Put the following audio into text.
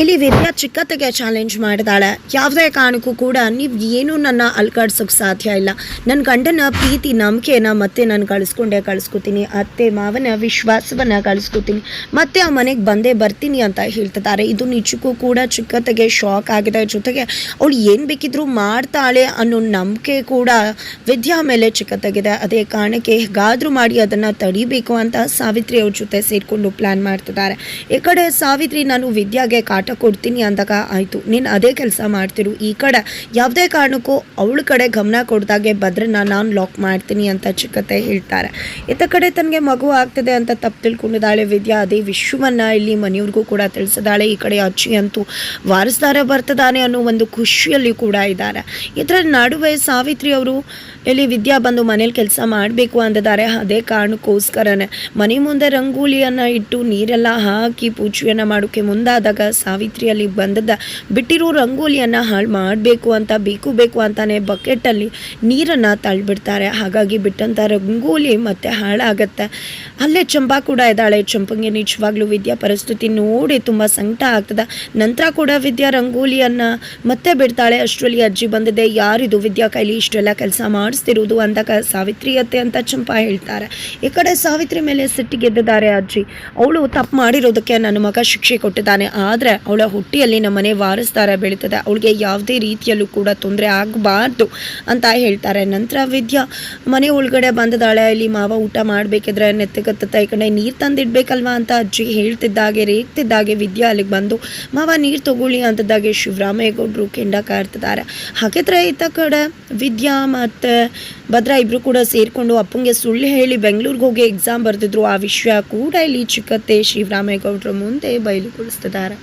ಇಲ್ಲಿ ವಿದ್ಯಾ ಚಿಕ್ಕತ್ತಿಗೆ ಚಾಲೆಂಜ್ ಮಾಡಿದಾಳೆ. ಯಾವುದೇ ಕಾರಣಕ್ಕೂ ಕೂಡ ನೀವು ಏನೂ ನನ್ನ ಅಲ್ಕಾಡ್ಸೋಕೆ ಸಾಧ್ಯ ಇಲ್ಲ. ನನ್ನ ಗಂಡನ ಪ್ರೀತಿ, ನಂಬಿಕೆನ ಮತ್ತೆ ನಾನು ಕಳಿಸ್ಕೊಂಡೆ ಕಳಿಸ್ಕೊತೀನಿ. ಅತ್ತೆ ಮಾವನ ವಿಶ್ವಾಸವನ್ನು ಕಳಿಸ್ಕೊತೀನಿ. ಮತ್ತೆ ಆ ಮನೆಗೆ ಬಂದೇ ಬರ್ತೀನಿ ಅಂತ ಹೇಳ್ತಿದ್ದಾರೆ. ಇದು ನಿಜಕ್ಕೂ ಕೂಡ ಚಿಕ್ಕತೆಗೆ ಶಾಕ್ ಆಗಿದೆ. ಜೊತೆಗೆ ಅವಳು ಏನು ಬೇಕಿದ್ರೂ ಮಾಡ್ತಾಳೆ ಅನ್ನೋ ನಂಬಿಕೆ ಕೂಡ ವಿದ್ಯಾ ಮೇಲೆ ಚಿಕ್ಕತ್ತಾಗಿದೆ. ಅದೇ ಕಾರಣಕ್ಕೆ ಹೇಗಾದರೂ ಮಾಡಿ ಅದನ್ನು ತಡಿಬೇಕು ಅಂತ ಸಾವಿತ್ರಿ ಅವ್ರ ಜೊತೆ ಸೇರಿಕೊಂಡು ಪ್ಲ್ಯಾನ್ ಮಾಡ್ತಿದ್ದಾರೆ. ಈ ಕಡೆ ಸಾವಿತ್ರಿ, ನಾನು ವಿದ್ಯಾಗೆ ಕಾಟ ಕೊಡ್ತೀನಿ ಅಂದಾಗ ಆಯಿತು. ನೀನು ಅದೇ ಕೆಲಸ ಮಾಡ್ತಿರು. ಈ ಕಡೆ ಯಾವುದೇ ಕಾರಣಕ್ಕೂ ಅವಳ ಕಡೆ ಗಮನ ಕೊಡ್ದಾಗೆ ಭದ್ರನ ನಾನು ಲಾಕ್ ಮಾಡ್ತೀನಿ ಅಂತ ಚಿಕ್ಕತೆ ಹೇಳ್ತಾರೆ. ಇತ್ತ ಕಡೆ ತನಗೆ ಮಗು ಆಗ್ತದೆ ಅಂತ ತಪ್ಪು ತಿಳ್ಕೊಂಡಿದ್ದಾಳೆ ವಿದ್ಯಾ. ಅದೇ ವಿಶ್ವವನ್ನು ಇಲ್ಲಿ ಮನೆಯವ್ರಿಗೂ ಕೂಡ ತಿಳಿಸಿದಾಳೆ ಈ ಕಡೆ ಅಚ್ಚಿ ಅಂತೂ ವಾರಸ್ದಾರ ಬರ್ತದಾನೆ ಅನ್ನೋ ಒಂದು ಖುಷಿಯಲ್ಲಿ ಕೂಡ ಇದ್ದಾರೆ. ಇದರ ನಡುವೆ ಸಾವಿತ್ರಿ ಅವರು ಇಲ್ಲಿ ವಿದ್ಯಾ ಬಂದು ಮನೇಲಿ ಕೆಲಸ ಮಾಡಬೇಕು ಅಂದಿದ್ದಾರೆ. ಅದೇ ಕಾರಣಕ್ಕೋಸ್ಕರನೇ ಮನೆ ಮುಂದೆ ರಂಗೋಲಿಯನ್ನು ಇಟ್ಟು ನೀರೆಲ್ಲ ಹಾಕಿ ಪೂಜೆಯನ್ನು ಮಾಡೋಕ್ಕೆ ಮುಂದಾದಾಗ ಸಾವಿತ್ರಿಯಲ್ಲಿ ಬಂದದ್ದ ಬಿಟ್ಟಿರೋ ರಂಗೋಲಿಯನ್ನು ಹಾಳು ಮಾಡಬೇಕು ಅಂತ, ಬೇಕು ಬೇಕು ಅಂತಾನೆ ಬಕೆಟಲ್ಲಿ ನೀರನ್ನು ತಳ್ಳಿಬಿಡ್ತಾರೆ ಹಾಗಾಗಿ ಬಿಟ್ಟಂಥ ರಂಗೋಲಿ ಮತ್ತೆ ಹಾಳಾಗತ್ತೆ. ಅಲ್ಲೇ ಚಂಪಾ ಕೂಡ ಇದ್ದಾಳೆ. ಚಂಪಂಗೆ ನಿಜವಾಗ್ಲೂ ವಿದ್ಯಾ ಪರಿಸ್ಥಿತಿ ನೋಡಿ ತುಂಬ ಸಂಕಟ ಆಗ್ತದೆ. ನಂತರ ಕೂಡ ವಿದ್ಯಾ ರಂಗೋಲಿಯನ್ನು ಮತ್ತೆ ಬಿಡ್ತಾಳೆ. ಅಷ್ಟರಲ್ಲಿ ಅಜ್ಜಿ ಬಂದಿದೆ. ಯಾರಿದು ವಿದ್ಯಾ ಕೈಲಿ ಇಷ್ಟೆಲ್ಲ ಕೆಲಸ ಮಾಡಿಸ್ತಿರೋದು ಅಂತ ಸಾವಿತ್ರಿ ಅತ್ತೆ ಅಂತ ಚಂಪಾ ಹೇಳ್ತಾರೆ. ಈ ಕಡೆ ಸಾವಿತ್ರಿ ಮೇಲೆ ಸಿಟ್ಟಿಗೆದ್ದಿದ್ದಾರೆ ಅಜ್ಜಿ. ಅವಳು ತಪ್ಪು ಮಾಡಿರೋದಕ್ಕೆ ನನ್ನ ಮಗ ಶಿಕ್ಷೆ ಕೊಟ್ಟಿದ್ದಾನೆ. ಆದರೆ ಅವಳ ಹುಟ್ಟಿಯಲ್ಲಿ ನಮ್ಮ ಮನೆ ವಾರಸ್ದಾರ ಬೆಳೀತದೆ. ಅವಳಿಗೆ ಯಾವುದೇ ರೀತಿಯಲ್ಲೂ ಕೂಡ ತೊಂದರೆ ಆಗಬಾರ್ದು ಅಂತ ಹೇಳ್ತಾರೆ. ನಂತರ ವಿದ್ಯಾ, ಮನೆ ಒಳಗಡೆ ಬಂದದಾಳೆ. ಇಲ್ಲಿ ಮಾವ ಊಟ ಮಾಡಬೇಕಿದ್ರೆ ನೆತ್ತಗತ್ತ ಈ ಕಡೆ ನೀರು ತಂದಿಡ್ಬೇಕಲ್ವಾ ಅಂತ ಅಜ್ಜಿ ಹೇಳ್ತಿದ್ದಾಗೆ, ರೇಗ್ತಿದ್ದಾಗೆ ವಿದ್ಯಾ ಅಲ್ಲಿಗೆ ಬಂದು, ಮಾವ ನೀರು ತಗೊಳ್ಳಿ ಅಂತದಾಗೆ ಶಿವರಾಮೇಗೌಡರು ಕೆಂಡ ಕಾರ್ತಿದ್ದಾರೆ ಹಾಗಿದ್ರೆ ಈತ ಕಡೆ ವಿದ್ಯಾ ಮತ್ತು ಭದ್ರಾ ಇಬ್ಬರು ಕೂಡ ಸೇರಿಕೊಂಡು ಅಪ್ಪಂಗೆ ಸುಳ್ಳು ಹೇಳಿ ಬೆಂಗಳೂರಿಗೆ ಹೋಗಿ ಎಕ್ಸಾಮ್ ಬರೆದಿದ್ರು. ಆ ವಿಷಯ ಕೂಡ ಇಲ್ಲಿ ಚಿಕ್ಕತ್ತೆ. ಶಿವರಾಮೇಗೌಡರ ಮುಂದೆ ಬಯಲುಗೊಳಿಸ್ತಿದ್ದಾರೆ